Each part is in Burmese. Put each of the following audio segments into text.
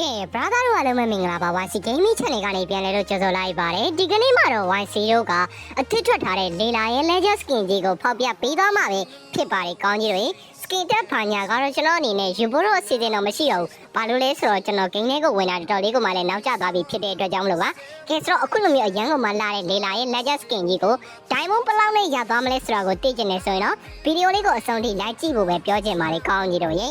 ကဲ brother တို့အားလုံးပဲမင်္ဂလာပါ YC Gaming Channel ကနေပြန်လဲလို့ကြိုဆိုလိုက်ပါတယ်ဒီကနေ့မှာတော့ YC တို့ကအသစ်ထွက်ထားတဲ့လေလာရဲ့ Legend Skin ကြီးကိုဖောက်ပြပေးသွားမှာပဲဖြစ်ပါတယ်ကောင်းကြီးတွေ Skin တက်ဖာညာကတော့ကျွန်တော်အနေနဲ့ယူဖို့တော့အစီအစဉ်တော့မရှိတော့ဘူးဘာလို့လဲဆိုတော့ကျွန်တော် game လေးကိုဝင်တာတော်တော်လေးကိုမှလည်းနောက်ကျသွားပြီဖြစ်တဲ့အတွက်ကြောင့်မလို့ပါကဲဆိုတော့အခုလိုမျိုးအရန်ကိုမှလာတဲ့လေလာရဲ့ Legend Skin ကြီးကို Diamond ဘယ်လောက်နဲ့ရသွားမလဲဆိုတာကိုသိချင်နေဆိုရင်တော့ဗီဒီယိုလေးကိုအဆုံးထိလိုက်ကြည့်ဖို့ပဲပြောချင်ပါတယ်ကောင်းကြီးတို့ရေ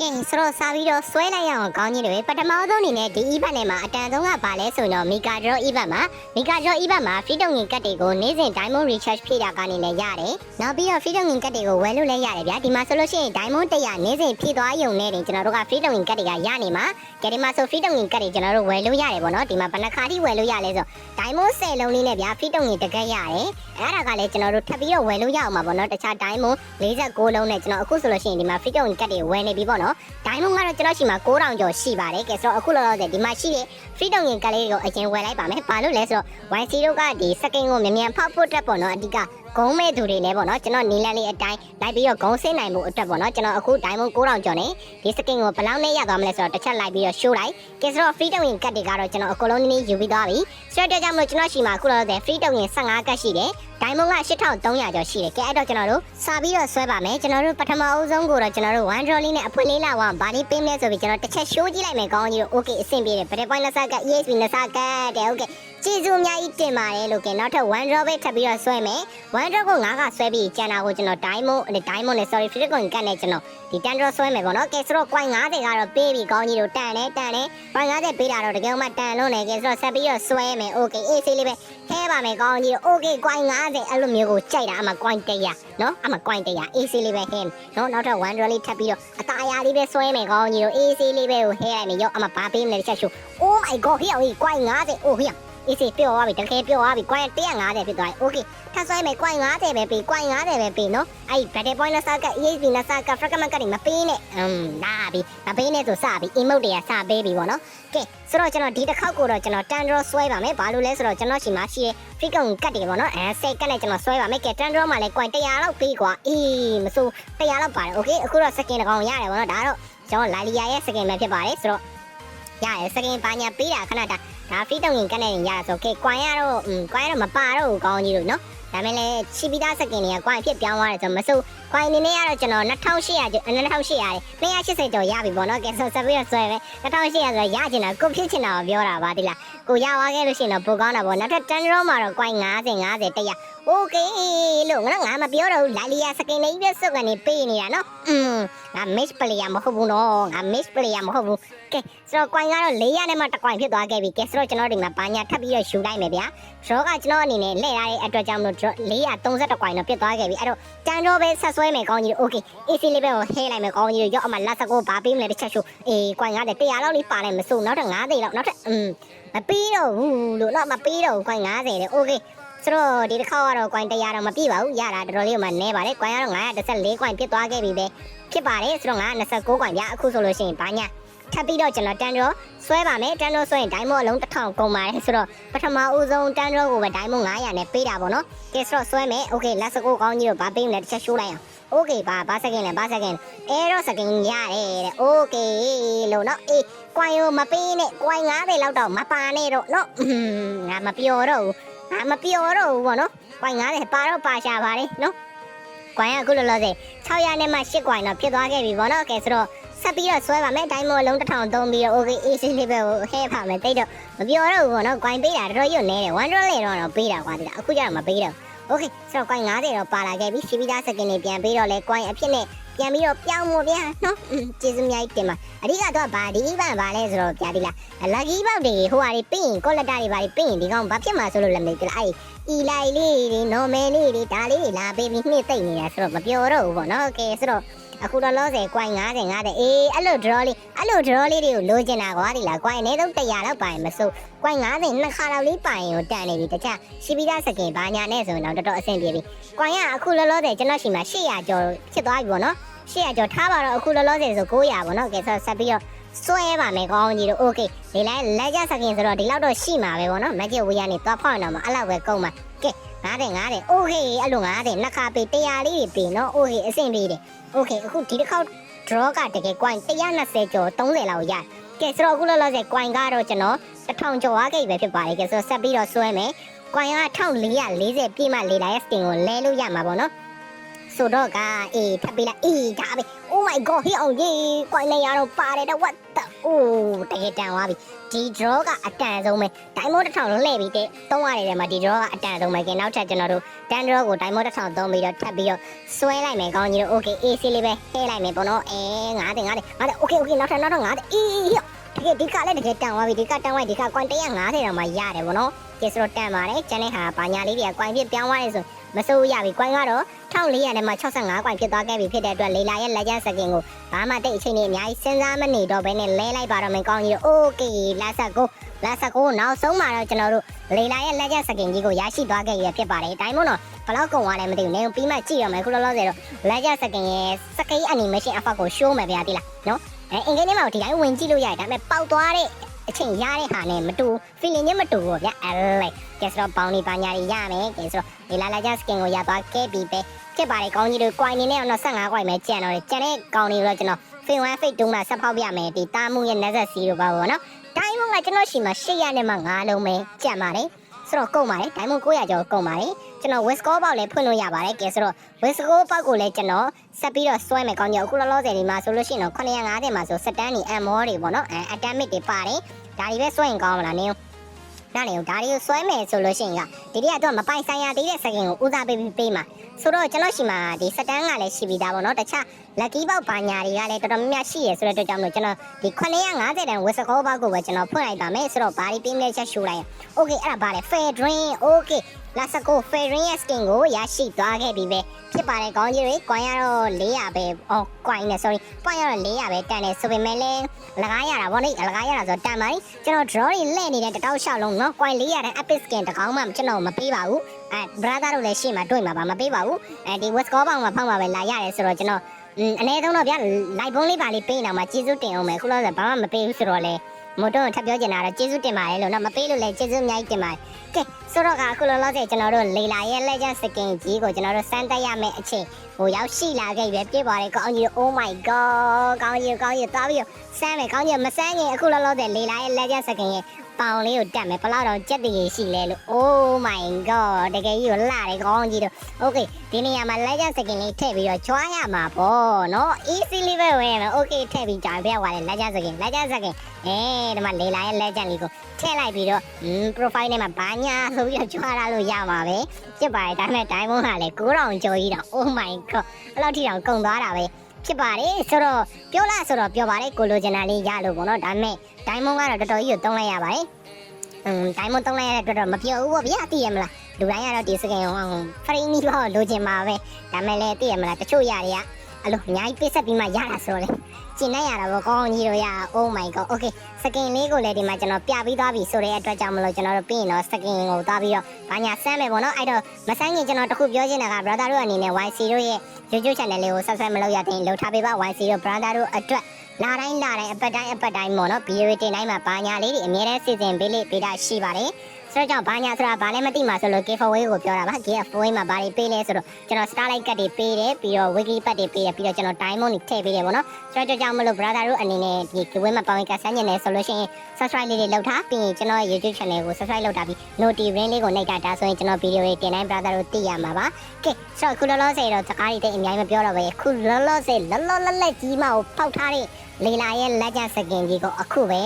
ကဲဆိုတော့စာပြီးတော့ဆွဲလိုက်ရအောင်ကောင်းကြီးတွေပထမဆုံးအနေနဲ့ဒီ event နဲ့မှာအတန်ဆုံးကဘာလဲဆိုတော့ Mega Draw event မှာ Mega Draw event မှာ free တုံငင်ကတ်တွေကိုနေ့စဉ် Diamond Recharge ဖြည့်တာကနေလည်းရတယ်။နောက်ပြီးတော့ free တုံငင်ကတ်တွေကိုဝယ်လို့လည်းရတယ်ဗျာ။ဒီမှာဆိုလို့ရှိရင် Diamond 100နေ့စဉ်ဖြည့်သွားရုံနဲ့တင်ကျွန်တော်တို့က free တုံငင်ကတ်တွေကရနေမှာ။ကြဒီမှာဆို free တုံငင်ကတ်တွေကျွန်တော်တို့ဝယ်လို့ရတယ်ပေါ့နော်။ဒီမှာဘယ်နှခါထိဝယ်လို့ရလဲဆို Diamond 10လုံးလေးနဲ့ဗျာ free တုံငင်တကက်ရတယ်။အဲ့ဒါကလည်းကျွန်တော်တို့ထပ်ပြီးတော့ဝယ်လို့ရအောင်ပါပေါ့နော်။တခြား Diamond 46လုံးနဲ့ကျွန်တော်အခုဆိုလို့ရှိရင်ဒီမှာ free တုံငင်ကတ်တွေဝယ်နေပြီပေါ့နော်။ Diamond ကတော့ကျွန်တော်ရှိမှာ9000ကျော်ရှိပါတယ်ကဲဆိုတော့အခုလောလောဆယ်ဒီမှာရှိတဲ့ free တုံငင်ကတ်လေးတွေကိုအရင်ဝယ်လိုက်ပါမယ်။ဘာလို့လဲဆိုတော့ YC တို့ကဒီ second ကိုမြန်မြန်ဖောက်ဖို့အတွက်ပေါ့နော်အဓိကဂုံးမဲ့သူတွေလည်းပေါ့နော်ကျွန်တော်နီလန်လေးအတိုင်းလိုက်ပြီးတော့ဂုံးဆင်းနိုင်မှုအတွက်ပေါ့နော်ကျွန်တော်အခု diamond 9000ကျော်နေဒီ skin ကိုဘယ်လောက်နဲ့ရသွားမလဲဆိုတော့တစ်ချက်လိုက်ပြီးတော့ show လိုက်ကဲဆိုတော့ free တုံငင်ကတ်တွေကတော့ကျွန်တော်အကုန်လုံးနည်းနည်းယူပြီးသွားပြီဆိုတော့ကြောင့်မလို့ကျွန်တော်ရှိမှာအခုလောလောဆယ် free တုံငင်15ကတ်ရှိတယ် diamond က8300ကျော်ရှိတယ်ကဲအဲ့တော့ကျွန်တော်တို့စာပြီးတော့ဆွဲပါမယ်ကျွန်တော်တို့ပထမအဦးဆုံးကိုတော့ကျွန်တော်တို့1 draw လေးနဲ့အဖွင့်လေးလာဝဘာလေးပေးမလဲဆိုပြီးကျွန်တော်တစ်ချက် show ကြည့်လိုက်မယ်ကောင်းကြီးတို့ okay အဆင်ပြေတယ် break point လက်စက ESP လက်စ ကတဲ့ okay ကျေးဇူးအများကြီးတင်ပါတယ်လို့ကဲနောက်ထပ်1 draw ပဲထပ်ပြီးတော့ဆွဲမယ်1 draw ကို9ကဆွဲပြီးကျန်တာကိုကျွန်တော် diamond diamond နဲ့ sorry free coin ကတ်နဲ့ကျွန်တော်ဒီ 10 draw ဆွဲမယ်ပေါ့နော်ကဲဆိုတော့ coin 50ကတော့ပေးပြီးကောင်းကြီးတို့တန်တယ်တန်တယ် coin 50ပေးတာတော့တကယ်မှတန်လို့နေကဲဆိုတော့ဆက်ပြီးတော့ဆွဲမယ် okay အေးဆေးလေးပဲဟဲပါမယ်ကောင်းကြီးတို့ okay coin 50အဲ့လိုမျိုးကိုကြိုက်တာအမှ coin 100နော်အမှ coin 100အေးဆေးလေးပဲဟဲနော်နောက်ထပ်1 draw လေးထပ်ပြီးတော့အသားအရာလေးပဲဆွဲမယ်ကောင်းကြီးတို့အေးဆေးလေးပဲကိုဟဲလိုက်မယ်ရောအမှဘာပေးမလဲတစ်ချက်ရှု oh my god ဟေ့ဟေ့ coin 50 oh ဟေ့အေး စေပြောသွားပြီတကယ်ပြောသွားပြီ coin 150ဖြစ်သွားပြီ okay ထပ်ဆွဲမယ် coin 50ပဲပေး coin 50ပဲပေးနော်အဲ့ battle point နဲ့စက ESP နဲ့စက fragment ကတွေမပေးနဲ့อืมလာပြီမပေးနဲ့ဆိုစပြီ emote တွေကစပေးပြီပေါ့နော်ကဲဆိုတော့ကျွန်တော်ဒီတစ်ခေါက်ကိုတော့ကျွန်တော် tan draw ဆွဲပါမယ်ဘာလို့လဲဆိုတော့ကျွန်တော်ရှိမှရှိရဲ့ free coin ကတ်တွေပေါ့နော်အဲစိတ်ကတ်နဲ့ကျွန်တော်ဆွဲပါမယ်ကဲ tan draw မှာလည်း coin 100လောက်ပေးကွာအေးမစိုး100လောက်ပါတယ် okay အခုတော့ second တကောင်ရတယ်ပေါ့နော်ဒါတော့ကျွန်တော်လာလီယာရဲ့ second ပဲဖြစ်ပါတယ်ဆိုတော့ရတယ် second ပါညာပေးတာခဏတာ ဒါ free တုံငင်ကတ်နေရဆို okay ကွိုင်းရတော့อืมကွိုင်းရတော့မပါတော့ဘူးကောင်းကြီးလို့နော်ဒါမဲ့လည်းချီပီသားစကင်တွေကကွိုင်းဖြစ်ပြောင်းသွားတယ်ဆိုမဆိုကွိုင်းနေနေရတော့ကျွန်တော်2800ကျော်2800ရတယ်280ကျော်ရပြီပေါ့နော်ကဲဆိုဆက်ပြီးတော့ဆွဲပဲ2800ဆိုရကျင်တာကိုဖြစ်ချင်တာကိုပြောတာပါဒီလား ကိုရသွားခဲ့လို့ရှိရင်တော့ပိုကောင်းတာပေါ့နောက်ထပ်တန်ရောမှာတော့ကွိုင်း90 50 100 okay လို့ငါငါမပြောတော့ဘူးလာလီယာစကင်လေးပြစုပ်ကနေပေးနေတာနော်อืมငါ miss player မဟုတ်ဘူးနော်ငါ miss player မဟုတ်ဘူးကဲဆိုတော့ကွိုင်းကတော့400နဲ့မှတစ်ကွိုင်းဖြစ်သွားခဲ့ပြီကဲဆိုတော့ကျွန်တော်ဒီမှာဘာညာထပ်ပြီးတော့ယူလိုက်မယ်ဗျာ draw ကကျွန်တော်အနေနဲ့လှည့်ရတဲ့အတွက်ကြောင့်မလို့ draw 432ကွိုင်းတော့ပြတ်သွားခဲ့ပြီအဲ့တော့တန် draw ပဲဆက်ဆွဲမယ်ကောင်းကြီးတို့ okay AC လေးပဲကိုဟဲလိုက်မယ်ကောင်းကြီးတို့ရောက်အမှလက်စကိုဘာပေးမလဲတစ်ချက်ရှုအေးကွိုင်းကလည်း100လောက်လေးပါလိုက်မစို့နောက်ထပ်9သိန်းလောက်နောက်ထပ်อืม မပေးတော့ဘူးလို့တော့မပေးတော့ဘူးကွိုင်း90တဲ့ okay ဆိုတော့ဒီတစ်ခေါက်ကတော့ကွိုင်း100တော့မပြည့်ပါဘူးရတာတော်တော်လေးမှနဲပါတယ်ကွိုင်းကတော့914ကွိုင်းပြတ်သွားခဲ့ပြီပဲဖြစ်ပါတယ်ဆိုတော့929ကွိုင်းဗျအခုဆိုလို့ရှိရင်ဘာညာထပ်ပြီးတော့ကျွန်တော်တန်တော့ဆွဲပါမယ်တန်တော့ဆွဲရင်ဒိုင်းမို့အလုံး1000ကုန်ပါတယ်ဆိုတော့ပထမဦးဆုံးတန်တော့ကိုပဲဒိုင်းမို့900နဲ့ပေးတာပေါ့နော်ကဲဆိုတော့ဆွဲမယ်โอเคလက်စကိုကောင်းကြီးတော့ဗာပေးမလဲတစ်ချက်ရှိုးလိုက်အောင် โอเคပါဘာစကင်လဲဘာစကင်အဲတော့စကင်ရတယ်တဲ့โอเคလို့နော်အေးကွိုင်းရောမပေးနဲ့ကွိုင်း90လောက်တော့မပါနဲ့တော့နော်ငါမပြောတော့ဘူးငါမပြောတော့ဘူးပေါ့နော်ကွိုင်း90ပါတော့ပါရှာပါလေနော်ကွိုင်းကအခုလောလောဆယ်600နဲ့မှ8ကွိုင်းတော့ဖြစ်သွားခဲ့ပြီပေါ့နော်ကဲဆိုတော့ဆက်ပြီးတော့ဆွဲပါမယ်ဒိုင်းမို့အလုံးတစ်ထောင်သုံးပြီးတော့ okay AC လေးပဲကိုဟဲပါမယ်တိတ်တော့မပြောတော့ဘူးပေါ့နော် coin ပေးတာတော်တော်ရွနေတယ်1 dollar လေတော့တော့ပေးတာကွာဒီလားအခုကျတော့မပေးတော့ okay ဆိုတော့ coin 90တော့ပါလာခဲ့ပြီစီပီသားစကင်တွေပြန်ပေးတော့လဲ coin အဖြစ်နဲ့ပြန်ပြီးတော့ပြောင်းမို့ဗျာနော်ကျေးဇူးအများကြီးတင်ပါအဓိကတော့ဗာဒီဘန်ဗာလဲဆိုတော့ဗျာဒီလား lucky box တွေဟိုဟာတွေပြီးရင် collector တွေဗာတွေပြီးရင်ဒီကောင်ဘာဖြစ်မှာဆိုလို့လည်းမသိဘူးလားအဲ့အီလိုက်လေးတွေ normal လေးတွေဒါလေးတွေလာပေးပြီးနှစ်သိမ့်နေတာဆိုတော့မပြောတော့ဘူးပေါ့နော် okay ဆိုတော့ အခုတော့လောဆယ် coin 90 50အေးအဲ့လို draw လေးအဲ့လို draw လေးတွေကိုလိုချင်တာကွာဒီလား coin အနည်းဆုံး100လောက်ပါရင်မစိုး coin 90နှစ်ခါလောက်လေးပါရင်ကိုတန်နေပြီတခြားရှိပြီးသားစကင်ဘာညာနဲ့ဆိုရင်တော့တော်တော်အဆင်ပြေပြီ coin ကအခုလောလောဆယ်ကျွန်တော်ရှိမှာ800ကျော်ဖြစ်သွားပြီပေါ့နော်800ကျော်ထားပါတော့အခုလောလောဆယ်ဆို900ပေါ့နော်ကဲဆက်ဆက်ပြီးတော့ဆွဲပါမယ်ကောင်းကြီးတို့ okay ဒီလိုက်လက်ကြစကင်ဆိုတော့ဒီလောက်တော့ရှိမှာပဲပေါ့နော် magic way ကနေသွားဖောက်နေတော့မှအဲ့လောက်ပဲကုန်မှာကဲ 90 90 okay အဲ့လို90နှစ်ခါပေး100လေးတွေပေးနော် okay အဆင်ပြေတယ် okay အခုဒီတစ်ခေါက် draw ကတကယ် coin 120ကျော်30လောက်ရတယ်ကဲဆိုတော့အခုလောလောဆယ် coin ကတော့ကျွန်တော်1000ကျော်သွားခဲ့ပြီပဲဖြစ်ပါတယ်ကဲဆိုတော့ဆက်ပြီးတော့ဆွဲမယ် coin က1440ပြည့်မှလေလာရဲ့ skin ကိုလဲလို့ရမှာပေါ့နော်ဆိုတော့ကအေးထပ်ပြီးလိုက်အေးဒါပဲ oh my god ဟေးအောင်ကြီး coin နဲ့ရတော့ပါတယ်တော့ what the oh တကယ်တန်သွားပြီ ဒီ draw ကအတန်ဆုံးပဲ diamond 1000လုံးလှည့်ပြီးတဲ့သုံးရတယ်မှာဒီ draw ကအတန်ဆုံးပဲကဲနောက်ထပ်ကျွန်တော်တို့ dan draw ကို diamond 1000သုံးပြီးတော့ထပ်ပြီးတော့ဆွဲလိုက်မယ်ကောင်းကြီးတို့ okay AC လေးပဲဟဲလိုက်မယ်ပေါ့နော်အဲ9တင်9တင်9တင် okay okay နောက်ထပ်နောက်ထပ်9တင်အေးဟေးတကယ်ဒီကလည်းတကယ်တန်သွားပြီဒီကတန်သွားဒီက coin 150တောင်မှရတယ်ပေါ့နော်ကဲဆိုတော့တန်ပါတယ်ကျန်တဲ့ဟာဘာညာလေးတွေက coin ပြပြောင်းသွားတယ်ဆိုမစိုးရပြီ coin ကတော့ 1400နဲ့မှ65 coin ဖြစ်သွားခဲ့ပြီဖြစ်တဲ့အတွက်လေလာရဲ့လက်ကျန်စကင်ကိုဘာမှတိတ်အချိန်နဲ့အများကြီးစဉ်းစားမနေတော့ဘဲနဲ့လဲလိုက်ပါတော့မယ်ကောင်းကြီးတို့ okay လက်ဆက်ကိုလက်ဆက်ကိုနောက်ဆုံးမှာတော့ကျွန်တော်တို့လေလာရဲ့လက်ကျန်စကင်ကြီးကိုရရှိသွားခဲ့ရဖြစ်ပါတယ်ဒါမှမဟုတ်တော့ဘလောက်ကုန်သွားလဲမသိဘူးနေပြီးမှကြည့်ရမယ်ခုလောလောဆယ်တော့လက်ကျန်စကင်ရဲ့စကိတ် animation effect ကို show မယ်ဗျာတိလားနော်အဲအင်္ဂလိပ်မှာဒီတိုင်းဝင်ကြည့်လို့ရတယ်ဒါပေမဲ့ပေါက်သွားတဲ့ အချိန်ရတဲ့ဟာနဲ့မတူ feeling နဲ့မတူဘူးဗျာအဲလိုကဲဆိုတော့ပေါင်းနေပါညာတွေရမယ်ကဲဆိုတော့လေလာလက်ကျန်စကင်ကိုရသွားခဲ့ပြီးပဲဖြစ်ပါတယ်ကောင်းကြီးတို့ coin နေနဲ့တော့15 coin ပဲကျန်တော့တယ်ကျန်တဲ့ကောင်းတွေကိုတော့ကျွန်တော် Fin 1 Fate 2မှာဆက်ဖောက်ပြမယ်ဒီတာမှုရဲ့ Netset C တို့ပါဘောနော် Diamond ကကျွန်တော်ရှိမှာ800နဲ့မှ9လုံးပဲကျန်ပါတယ်ဆိုတော့ကုန်ပါတယ် Diamond 900ကျော်ကုန်ပါတယ်ကျွန်တော် West Score ပေါက်လည်းဖွင့်လို့ရပါတယ်ကဲဆိုတော့ West Score ပေါက်ကိုလည်းကျွန်တော်ဆက်ပြီးတော့ဆွဲမယ်ကောင်းကြီးအခုလောလောဆယ်ဒီမှာဆိုလို့ရှိရင်တော့950မှာဆိုစတန်းနေ ammo တွေပေါ့နော်အဲ atomic တွေပါတယ် ဒါတွေပဲဆွဲရင်ကောင်းမလားနင်းနားနေဒါတွေကိုဆွဲမယ်ဆိုလို့ရှိရင်ကဒီတည်းကတော့မပိုင်ဆိုင်ရသေးတဲ့စကင်ကိုဦးစားပေးပြီးပေးမှာဆိုတော့ကျွန်တော်ရှိမှာဒီစတန်းကလည်းရှိပြီးသားပေါ့နော်တခြား lucky box ဘာညာတွေကလည်းတော်တော်များများရှိရဆိုတဲ့အတွက်ကြောင့်မလို့ကျွန်တော်ဒီ950တန်ဝစ်စကောဘောက်ကိုပဲကျွန်တော်ဖွင့်လိုက်ပါမယ်ဆိုတော့ဘာဒီပေးမလဲချက်ရှူလိုက်ရ okay အဲ့ဒါဘာလဲ fair drink okay လာစကို fair drink ရဲ့ skin ကိုရရှိသွားခဲ့ပြီပဲဖြစ်ပါတယ်ကောင်းကြီးတွေ coin ရတော့400ပဲအော် coin နဲ့ sorry coin ရတော့400ပဲတန်တယ်ဆိုပေမဲ့လည်းလကားရတာဗောလေလကားရတာဆိုတန်ပါလေကျွန်တော် draw တွေလဲ့နေတဲ့တတောက်လျှောက်လုံးနော် coin 400တန် epic skin တကောင်မှကျွန်တော်မပေးပါဘူးအဲ brother တို့လည်းရှေ့မှာတွေ့မှာပါမပေးပါဘူးအဲဒီ west score ပေါင်မှာဖောက်မှာပဲလာရတယ်ဆိုတော့ကျွန်တော် อืมအနည်းဆုံးတော့ဗျာ live ဘုံလေးပါလေးပေးနေအောင်မှာကျေးဇူးတင်အောင်မယ်ခုလောဆယ်ဘာမှမပေးဘူးဆိုတော့လေမို့တော့ထပ်ပြောချင်တာတော့ကျေးဇူးတင်ပါတယ်လို့နော်မပေးလို့လည်းကျေးဇူးအများကြီးတင်ပါတယ်ကဲဆိုတော့ကအခုလောလောဆယ်ကျွန်တော်တို့လေလာရဲ့ legend skin ကြီးကိုကျွန်တော်တို့စမ်းတက်ရမယ့်အချိန်ဟိုရောက်ရှိလာခဲ့ပြီပြည့်ပါတယ်ကောင်းကြီး oh my god ကောင်းကြီးကောင်းကြီးသွားပြီးစမ်းမယ်ကောင်းကြီးမစမ်းရင်အခုလောလောဆယ်လေလာရဲ့ legend skin ရဲ့ ပေါင်လေးကိုတက်မယ်ဘလောက်တော့ကြက်တည်ရှိလဲလို့ oh my god တကယ်ကြီးကိုလှတယ်ကောင်းကြီးတို့ okay ဒီနေရာမှာ legend skin လေးထည့်ပြီးတော့ကြွားရမှာပေါ့နော် easy လေးပဲဝင်ရမယ် okay ထည့်ပြီးကြာပြသွားတယ် legend skin legend skin အဲဒီမှာလေလာရဲ့ legend လေးကိုထည့်လိုက်ပြီးတော့ profile ထဲမှာဘာညာဆိုပြီးတော့ကြွားလာလို့ရမှာပဲဖြစ်ပါတယ်ဒါပေမဲ့ diamond ကလည်း9000ကျော်ကြီးတော့ oh my god အဲ့လောက်ထိတောင်ကုန်သွားတာပဲ ဖြစ်ပါတယ်ဆိုတော့ပြောလားဆိုတော့ပြောပါတယ်ကိုလိုချင်တာလေးရလို့ပေါ့နော်ဒါပေမဲ့ diamond ကတော့တော်တော်ကြီးကိုတုံးလိုက်ရပါတယ်อืม diamond တုံးလိုက်ရတဲ့အတွက်တော့မပြောဘူးပေါ့ဗျာသိရမလားလူတိုင်းကတော့ဒီစကင်အောင် free နီးတော့လိုချင်ပါပဲဒါပေမဲ့လည်းသိရမလားတချို့ຢာတွေက အဲ့လိုအများကြီးပြစ်ဆက်ပြီးမှရတာဆိုတော့လေကျင်နေရတာပေါ့ကောင်းကြီးတို့ရ oh my god okay စကင်လေးကိုလည်းဒီမှာကျွန်တော်ပြပြီးသွားပြီဆိုတဲ့အတွက်ကြောင့်မလို့ကျွန်တော်တို့ပြီးရင်တော့စကင်ကိုသွားပြီးတော့ဘာညာဆမ်းမယ်ပေါ့နော်အဲ့တော့မဆမ်းခင်ကျွန်တော်တခုပြောချင်တာက brother တို့အနေနဲ့ YC တို့ရဲ့ YouTube channel လေးကို subscribe မလုပ်ရတဲ့လှုပ်ထားပေးပါ YC တို့ brother တို့အတွက်လာတိုင်းလာတိုင်းအပတ်တိုင်းအပတ်တိုင်းပေါ့နော်ဗီဒီယိုတင်တိုင်းမှာဘာညာလေးတွေအများနဲ့စီစဉ်ပေးလိပေးတာရှိပါတယ် ဆိုတော့ကြောင့်ဘာညာဆိုတာဘာလည်းမသိမှဆိုလို့ giveaway ကိုပြောတာပါ giveaway မှာဘာတွေပေးလဲဆိုတော့ကျွန်တော် starlight ကတ်တွေပေးတယ်ပြီးတော့ wiki ပတ်တွေပေးတယ်ပြီးတော့ကျွန်တော် diamond တွေထည့်ပေးတယ်ပေါ့နော်ဆိုတော့ကြောင့်မလို့ brother တို့အနေနဲ့ဒီ giveaway မှာပါဝင်ကဆန်းနေတယ်ဆိုလို့ရှိရင် subscribe လေးတွေလုပ်ထားပြီးရင်ကျွန်တော် YouTube channel ကို subscribe လုပ်ထားပြီး notification လေးကိုနှိပ်ထားဒါဆိုရင်ကျွန်တော်ဗီဒီယိုတွေတင်တိုင်း brother တို့သိရမှာပါကဲဆိုတော့ခုလောလောဆယ်တော့စကားတွေတိတ်အများကြီးမပြောတော့ပဲခုလောလောဆယ်လောလောလတ်လက်ကြီးမကိုဖောက်ထားတဲ့လေလာရဲ့ legend skin ကြီးကိုအခုပဲ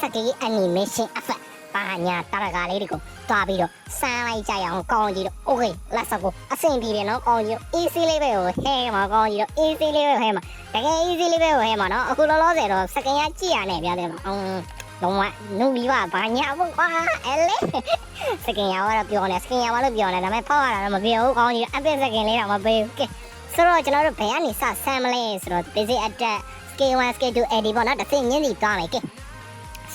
စကီ animation effect ပါညာတရကားလေးတွေကိုတွားပြီးတော့စမ်းလိုက်ကြရအောင်ကောင်းကြီးတော့ okay let's go အဆင်ပြေတယ်နော်ကောင်းကြီး easy လေးပဲကိုဟဲမှာကောင်းကြီးတော့ easy လေးပဲဟဲမှာတကယ် easy လေးပဲကိုဟဲမှာနော်အခုလောလောဆယ်တော့စကင်ရကြည့်ရနေဗျာတဲ့မှာအင်းလုံးဝနုလီပါဘာညာဘကွာအဲ့လေစကင်ရကတော့ပြောနေစကင်ရပါလို့ပြောနေဒါပေမဲ့ဖောက်ရတာတော့မပြောဘူးကောင်းကြီးအပစ်စကင်လေးတော့မပေးဘူးကဲစဆိုတော့ကျွန်တော်တို့ဘယ်ကနေစဆမ်းမလဲဆိုတော့ basic attack scale 1 scale 2 AD ပေါ့နော်တစ်စင်းညင်းစီသွားမယ်ကဲ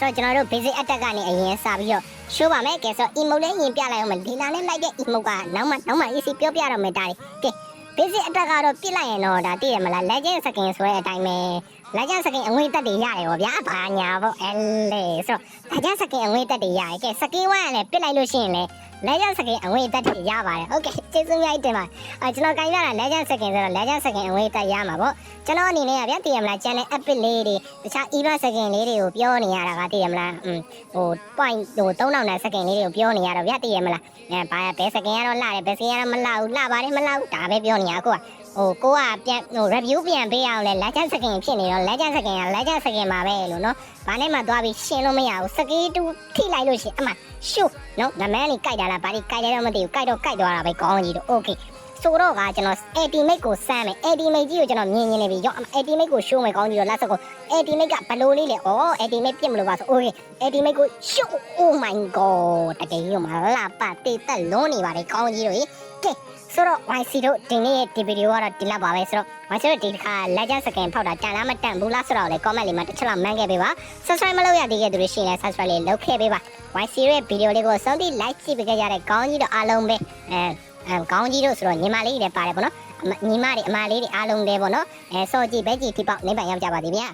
ဆိုတော့ကျွန်တော်တို့ basic attack ကနေအရင်စပြီးတော့ show ပါမယ်ကဲဆိုတော့ emote လေးရင်ပြလိုက်အောင်မဒီနာနဲ့လိုက်တဲ့ emote ကနောက်မှနောက်မှ easy ပြောပြတော့မယ်ဒါလေးကဲ basic attack ကတော့ပြစ်လိုက်ရင်တော့ဒါသိရမလား legend skin ဆိုတဲ့အတိုင်းပဲ legend skin အငွေတက်တွေရတယ်ဗောဗျာဘာညာဗောအဲလေဆိုတော့ legend skin အငွေတက်တွေရတယ်ကဲ skin 1ကလည်းပြစ်လိုက်လို့ရှိရင်လည်း legend skin အငွေတက်တွေရပါတယ်ဟုတ်ကဲ့ကျေးဇူးများတင်ပါအဲကျွန်တော်ကြိုင်ရတာ legend skin ဆိုတော့ legend skin အငွေတက်ရမှာဗောကျွန်တော်အနေနဲ့ကဗျာသိရမလား channel epic လေးတွေတခြား event skin လေးတွေကိုပြောနေရတာကသိရမလားอืมဟို point ဟို3000နဲ့ skin လေးတွေကိုပြောနေရတော့ဗျာသိရမလားအဲဘာဘယ် skin ကတော့လှတယ်ဘယ် skin ကတော့မလှဘူးလှပါတယ်မလှဘူးဒါပဲပြောနေရအခုက ဟိုကိုကပြန်ဟို review ပြန်ပေးအောင်လဲ legend skin ဖြစ်နေတော့ legend skin က legend skin မှာပဲလို့နော်။ဘာနဲ့မှသွားပြီးရှင်းလို့မရဘူး။ skill တူထိလိုက်လို့ရှိရင်အမှရှုနော်ငမန်းလေးကြိုက်တာလားဘာလို့ကြိုက်တယ်တော့မသိဘူး။ကြိုက်တော့ကြိုက်သွားတာပဲကောင်းကြီးတော့ okay ဆိုတော့ကကျွန်တော် ultimate ကိုစမ်းမယ် ultimate ကြီးကိုကျွန်တော်မြင်မြင်နေပြီရော ultimate ကို show မယ်ကောင်းကြီးတော့ last ကို ultimate ကဘလို့လေးလဲဩ ultimate ပြစ်မလို့ပါဆို okay ultimate ကို show oh my god တကယ်ကြီးမလာပါတေးတက်လုံးနေပါတယ်ကောင်းကြီးတို့ ကဲဆိုတော့ YC တို့ဒီနေ့ရဲ့ဒီဗီဒီယိုကတော့ဒီလောက်ပါပဲဆိုတော့ YC တို့ဒီတစ်ခါ legend skin ဖောက်တာတန်လားမတန်ဘူးလားဆိုတော့လေ comment လေးမှာတစ်ချက်လောက်မှန်းခဲ့ပေးပါ subscribe မလုပ်ရသေးတဲ့သူတွေရှိရင်လည်း subscribe လေးလုပ်ခဲ့ပေးပါ YC ရဲ့ဗီဒီယိုလေးကိုဆုံးထိ like ကြည့်ပေးကြတဲ့ကောင်းကြီးတို့အားလုံးပဲအဲအဲကောင်းကြီးတို့ဆိုတော့ညီမလေးတွေလည်းပါတယ်ပေါ့နော်အမညီမတွေအမလေးတွေအားလုံးတွေပေါ့နော်အဲစောကြည့်ပဲကြည့်ဒီပေါက်နေပန်ရောက်ကြပါသေးဗျာ